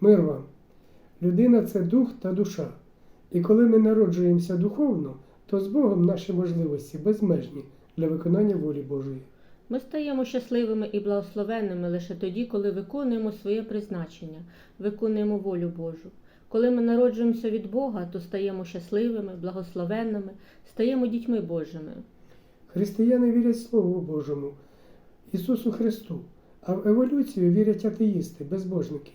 Мир вам. Людина це дух та душа. І коли ми народжуємося духовно, то з Богом наші можливості безмежні для виконання волі Божої. Ми стаємо щасливими і благословенними лише тоді, коли виконуємо своє призначення, виконуємо волю Божу. Коли ми народжуємося від Бога, то стаємо щасливими, благословенними, стаємо дітьми Божими. Християни вірять Слову Божому, Ісусу Христу, а в еволюцію вірять атеїсти, безбожники.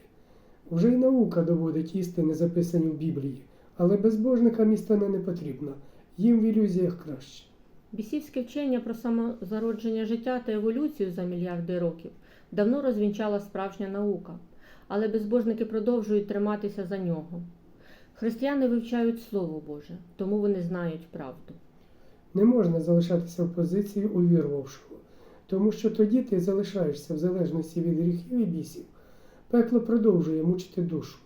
Вже й наука доводить істини, записані в Біблії, але безбожникам істина не потрібна, їм в ілюзіях краще. Бісівське вчення про самозародження життя та еволюцію за мільярди років давно розвінчала справжня наука, але безбожники продовжують триматися за нього. Християни вивчають Слово Боже, тому вони знають правду. Не можна залишатися в позиції увірувавшого, тому що тоді ти залишаєшся в залежності від гріхів і бісів. Пекло продовжує мучити душу.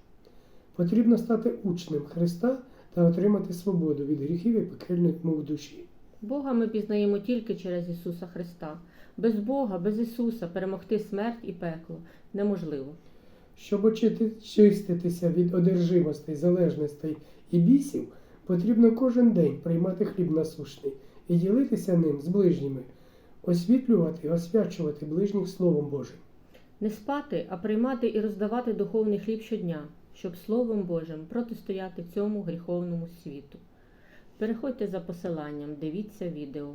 Потрібно стати учнем Христа та отримати свободу від гріхів і пекельної тьми в душі. Бога ми пізнаємо тільки через Ісуса Христа. Без Бога, без Ісуса перемогти смерть і пекло неможливо. Щоб очиститися від одержимостей, залежностей і бісів, потрібно кожен день приймати хліб насущний і ділитися ним з ближніми, освітлювати і освячувати ближніх Словом Божим. Не спати, а приймати і роздавати духовний хліб щодня, щоб Словом Божим протистояти цьому гріховному світу. Переходьте за посиланням, дивіться відео.